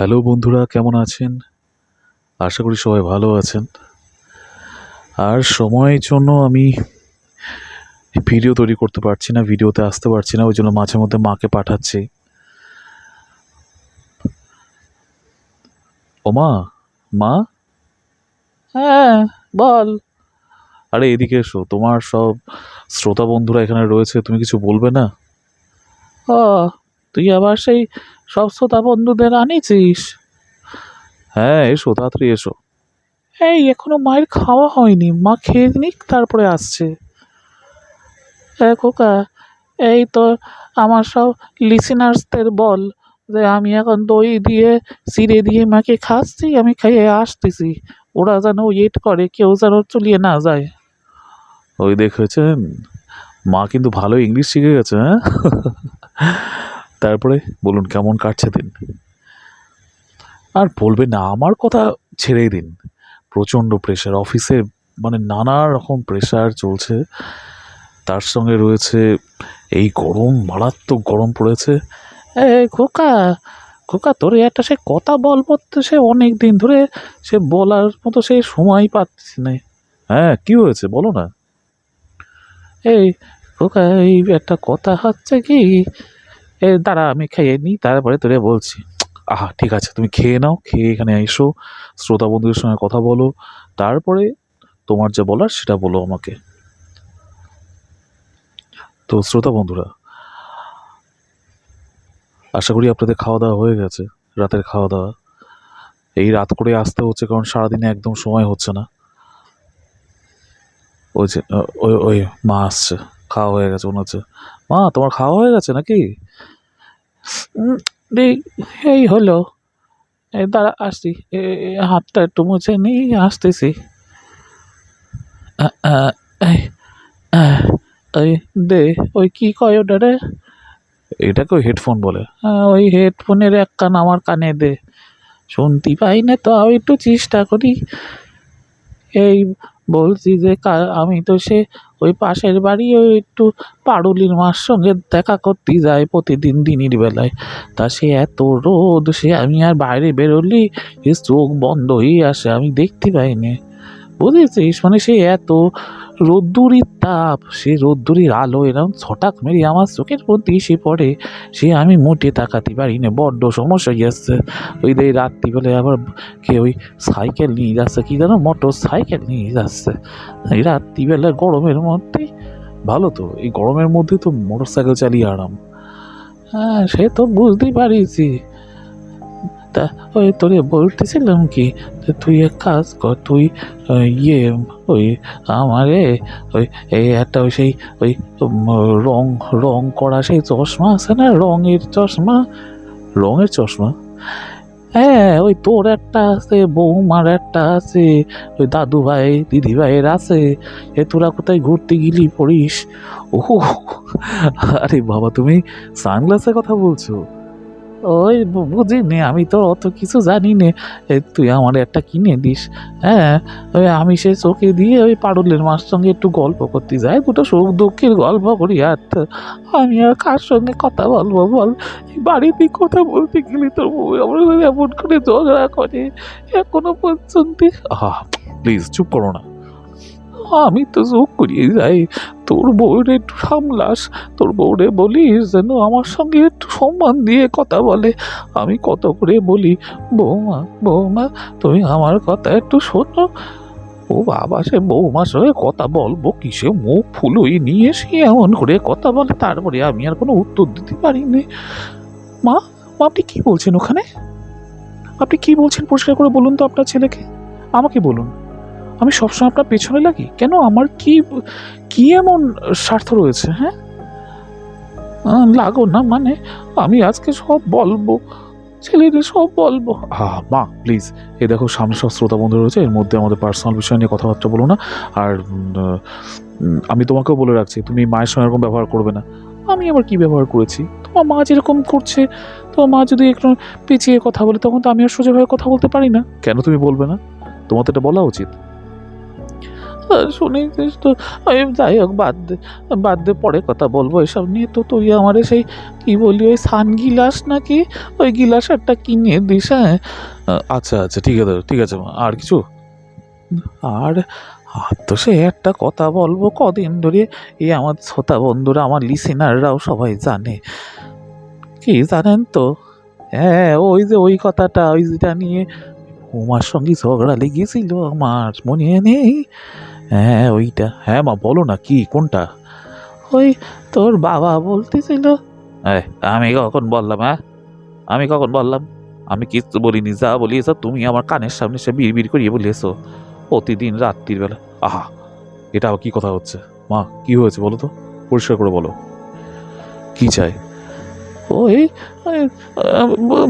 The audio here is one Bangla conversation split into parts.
হ্যালো বন্ধুরা, কেমন আছেন? আশা করি সবাই ভালো আছেন। আর সময়ের জন্য আমি ভিডিও তৈরি করতে পারছি না, ভিডিওতে আসতে পারছি না, ওই জন্য মাঝে মধ্যে মাকে পাঠাচ্ছি। ও মা হ্যাঁ বল। আরে এদিকে এসো, তোমার সব শ্রোতা বন্ধুরা এখানে রয়েছে, তুমি কিছু বলবে না? ও তুই আবার সেই সব শ্রোতা বন্ধুদের আনিছিস হ্যাঁ এসো তাড়াতাড়ি এসো। এই এখনও মায়ের খাওয়া হয়নি। মা খেয়ে নিক তারপরে আসছে। হ্যাঁ খোকা এই তো আমার সব লিসেনার্সদের বল যে আমি এখন দই দিয়ে চিড়ে দিয়ে মাকে খাচ্ছি আমি খাইয়ে আসতেছি। ওরা যেন ওয়েট করে কেউ যেন চলিয়ে না যায়। ওই দেখেছেন? মা কিন্তু ভালো ইংলিশ শিখে গেছে হ্যাঁ? তারপরে বলুন কেমন কাটছে দিন? আর বলবে না, আমার কথা ছেড়েই দিন। প্রচণ্ড প্রেশার অফিসে মানে নানা রকম প্রেশার চলছে। তার সঙ্গে রয়েছে এই গরম, মারাত্মক গরম পড়েছে। এ, খোকা খোকা, তোর একটা সে কথা বলব তো সে অনেক দিন ধরে সে বলার মতো সে সময় পাচ্ছি না। হ্যাঁ কি হয়েছে বলো না। এই, খোকা, এই একটা কথা হচ্ছে কি এ, দাঁড়া, আমি খেয়ে নিই, তারপরে তোরে বলছি। আহা, ঠিক আছে, তুমি খেয়ে নাও, খেয়ে এখানে এসো, শ্রোতা বন্ধুদের সঙ্গে কথা বলো, তারপরে তোমার যা বলার সেটা বলো আমাকে। তো শ্রোতা বন্ধুরা, আশা করি আপনাদের খাওয়া দাওয়া হয়ে গেছে, রাতের খাওয়া দাওয়া এই রাত করে আসতে হচ্ছে কারণ সারাদিনে একদম সময় হচ্ছে না। ওই যে ওই ওই মা আসছে, খাওয়া হয়ে গেছে, মনে হচ্ছে। মা, তোমার খাওয়া হয়ে গেছে নাকি? এই এই হলো। এই দাঁড়া আসছি। হাতটা একটু মুছে নিই আসতেছি। ওই দে ওই কি কয় ওটা রে? এটাকে ওই হেডফোন বলে? হ্যাঁ ওই হেডফোনের এক কান আমার কানে দে। শুনতে পাই না তো আমি একটু চেষ্টা করি। এই বলছি যে আমি তো সে ওই পাশের বাড়ি ওই একটু পারুলির মার সঙ্গে দেখা করতে যাই প্রতিদিন দিনের বেলায়। তা সে এত রোদ, সে আমি আর বাইরে বেরোলি চোখ বন্ধ হয়ে আসে, আমি দেখতে পাইনি। বুঝেছিস? মানে সে এত রোদ্দুরির তাপ সে রোদ্দুরির আলো এরকম ছটাক মেরে আমার চোখের প্রতি এসে পড়ে। সে আমি মোটে তাকাতে পারি না বড্ড সমস্যা যাচ্ছে। ওই যে রাত্রিবেলায় আবার কে ওই সাইকেল নিয়ে যাচ্ছে, কি জানো মোটর সাইকেল নিয়ে যাচ্ছে। এই রাত্রিবেলা গরমের মধ্যে, ভালো তো, এই গরমের মধ্যে তো মোটর সাইকেল চালিয়ে আরাম। হ্যাঁ সে তো বুঝতেই পারিছি। তা, ওই তোরে বলতেছিলাম কি তুই এক কাজ কর, তুই ইয়ে ওই আমারে, ওই, এই একটা ওই সেই, ওই রং রং করা সেই চশমা আছে না, রঙের চশমা? রঙের চশমা? হ্যাঁ ওই তোর একটা আছে, বৌমার একটা আছে, ওই দাদু ভাই, দিদি ভাইয়ের আছে, এ তোরা কোথায় ঘুরতে গেলি পড়িস? ও আরে বাবা, তুমি সানগ্লাসের কথা বলছো। ওই বু- বুঝিনি, আমি তো অত কিছু জানি নে তুই আমার একটা কিনে দিস হ্যাঁ? ওই আমি সে চোখে দিয়ে ওই পারুলের মার সঙ্গে একটু গল্প করতে যাই, দুটো সুখ দুঃখের গল্প করি, আর আমি আর কার সঙ্গে কথা বলব বল? বাড়িতে কথা বলতে গেলে তোর আমার এমন করে ঝগড়া করে, এখনও পর্যন্ত। প্লিজ চুপ করো না। আমি তো চোখ করিয়ে যাই। তোর বউরে একটু সামলাস। তোর বউরে বলিস যেন আমার সঙ্গে একটু সম্মান দিয়ে কথা বলে। আমি কত করে বলি, বৌমা বৌমা, তুমি আমার কথা একটু শোনো। ও বাবা, সে বৌমার সঙ্গে কথা বলব কিসে? মুখ ফুলোই নিয়ে সে এমন করে কথা বলে, তারপরে আমি আর কোনো উত্তর দিতে পারিনি। মা মা, আপনি কি বলছেন ওখানে? আপনি কি বলছেন? পরিষ্কার করে বলুন তো আপনার ছেলেকে। আমাকে বলুন। আমি সবসময় আপনার পেছনে লাগি? কেন? আমার কি কি এমন স্বার্থ রয়েছে হ্যাঁ? লাগো না মানে আমি আজকে সব বলব, ছেলেদের সব বলব। হ্যাঁ মা প্লিজ এ দেখো, সামনে সব শ্রোতা বন্ধু রয়েছে, এর মধ্যে আমাদের পার্সোনাল বিষয় নিয়ে কথাবার্তা বলো না। আর আমি তোমাকেও বলে রাখছি, তুমি মায়ের সঙ্গে এরকম ব্যবহার করবে না। আমি আবার কি ব্যবহার করেছি? তোমার মা যেরকম করছে, তোমার মা যদি একটু পেঁচিয়ে কথা বলে, তখন তো আমি আর সোজাভাবে কথা বলতে পারি না। কেন তুমি বলবে না? তোমার তো এটা বলা উচিত। শুনেছিস তো? আমি যাই হোক, বাদ দে বাদ দে, পরে কথা বলব। এসব নিয়ে তো তুই আমারে সেই, কি বলি ওই সান গিলাস নাকি? ওই গিলাস একটা কিনে দিস হ্যাঁ? আচ্ছা আচ্ছা ঠিক আছে ঠিক আছে আর কিছু? আর আর তো সে একটা কথা বলব, কদিন ধরে এই আমার শ্রোতা বন্ধুরা, আমার লিসেনাররাও সবাই জানে। কি জানেন তো? হ্যাঁ ওই যে, ওই কথাটা, ওই যেটা নিয়ে উমার সঙ্গে ঝগড়া লেগেছিল, আমার মনে নেই। হ্যাঁ ওইটা। হ্যাঁ মা বলো না কি কোনটা? ওই তোর বাবা বলতেছিল। আমি কখন বললাম হ্যাঁ? আমি কখন বললাম? আমি কিচ্ছু বলিনি যা বলিয়েছ তুমি আমার কানের সামনে সে বিড় বিড় করিয়ে বলিয়েছ। প্রতিদিন রাত্রির বেলা। আহা এটা আবার কি কথা হচ্ছে? মা কি হয়েছে বলো তো? পরিষ্কার করে বলো। কি চাই? ওই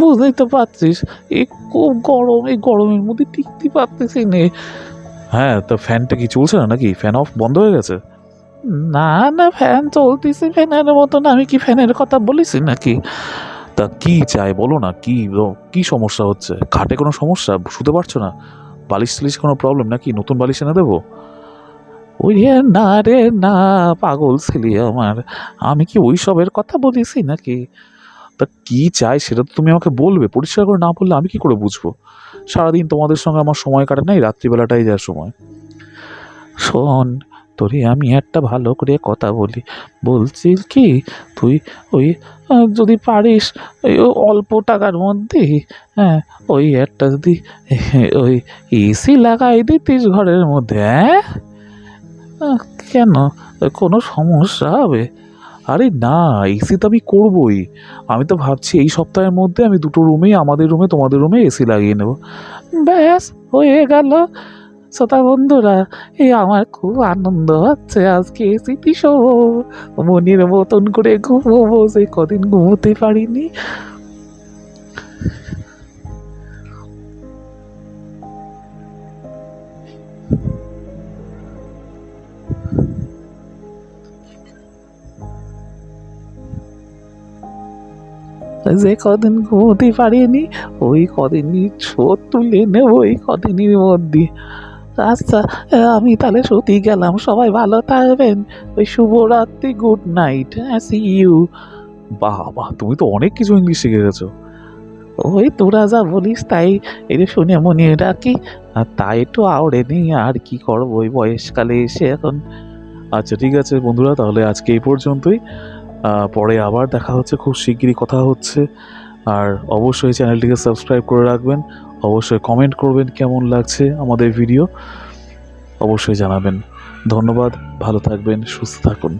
বুঝতেই তো পারছিস এই খুব গরম এই গরমের মধ্যে টিকতে পারতেছি নে। হ্যাঁ তো ফ্যানটা কি চলছে না নাকি? ফ্যান অফ বন্ধ হয়ে গেছে? না না ফ্যান চলতেছে ফ্যানের মতন আমি কি ফ্যানের কথা বলেছি নাকি? তা কি চাই বলো না কি কি সমস্যা হচ্ছে? খাটে কোনো সমস্যা? শুতে পারছ না? বালিশ টালিশ কোনো প্রবলেম নাকি? নতুন বালিশ এনে দেবো? ওই রে না রে না পাগল ছেলে আমার। আমি কি ওই সবের কথা বলেছি নাকি? তা কি চাই সেটা তো তুমি আমাকে বলবে, পরিষ্কার করে না বললে আমি কি করে বুঝব? সারাদিন তোমাদের সঙ্গে আমার সময় কাটে নাই রাত্রিবেলাটাই যার সময়। শোন, তোরে আমি একটা ভালো করে কথা বলি। বলছি কি, তুই ওই যদি পারিস ওই অল্প টাকার মধ্যে হ্যাঁ ওই একটা যদি, ওই এসি লাগাই দিতিস ঘরের মধ্যে হ্যাঁ কেন? কোনো সমস্যা হবে? আরে না এসি তো আমি করবোই। আমি তো ভাবছি এই সপ্তাহের মধ্যে আমি দুটো রুমেই, আমাদের রুমে, তোমাদের রুমে এসি লাগিয়ে নেব। ব্যাস, হয়ে গেল। শ্রোতা বন্ধুরা, এই আমার খুব আনন্দ হচ্ছে আজকে এসিটি শো মনের মতন করে ঘুমোবো সে কদিন ঘুমোতে পারিনি। যে কদিন ঘুমোতে পারিনি ওই কদিনই ছোট তুলে নেব ওই কদিনের মধ্যে। আচ্ছা আমি তাহলে সত্যি গেলাম সবাই ভালো থাকবেন। ওই শুভরাত্রি গুড নাইট হ্যাঁ সি ইউ বাহ বাহ তুমি তো অনেক কিছু ইংলিশ শিখে গেছো। ওই তোরা যা বলিস তাই এটা শুনে মনে রাখি। আর তাই একটু আওড়ে নেই আর কি করব ওই বয়সকালে এসে এখন। আচ্ছা ঠিক আছে বন্ধুরা তাহলে আজকে এই পর্যন্তই। পরে আবার দেখা হচ্ছে। খুব শিগগিরই কথা হচ্ছে। আর অবশ্যই চ্যানেলটিকে সাবস্ক্রাইব করে রাখবেন। অবশ্যই কমেন্ট করবেন কেমন লাগছে আমাদের ভিডিও। অবশ্যই জানাবেন। ধন্যবাদ। ভালো থাকবেন, সুস্থ থাকুন।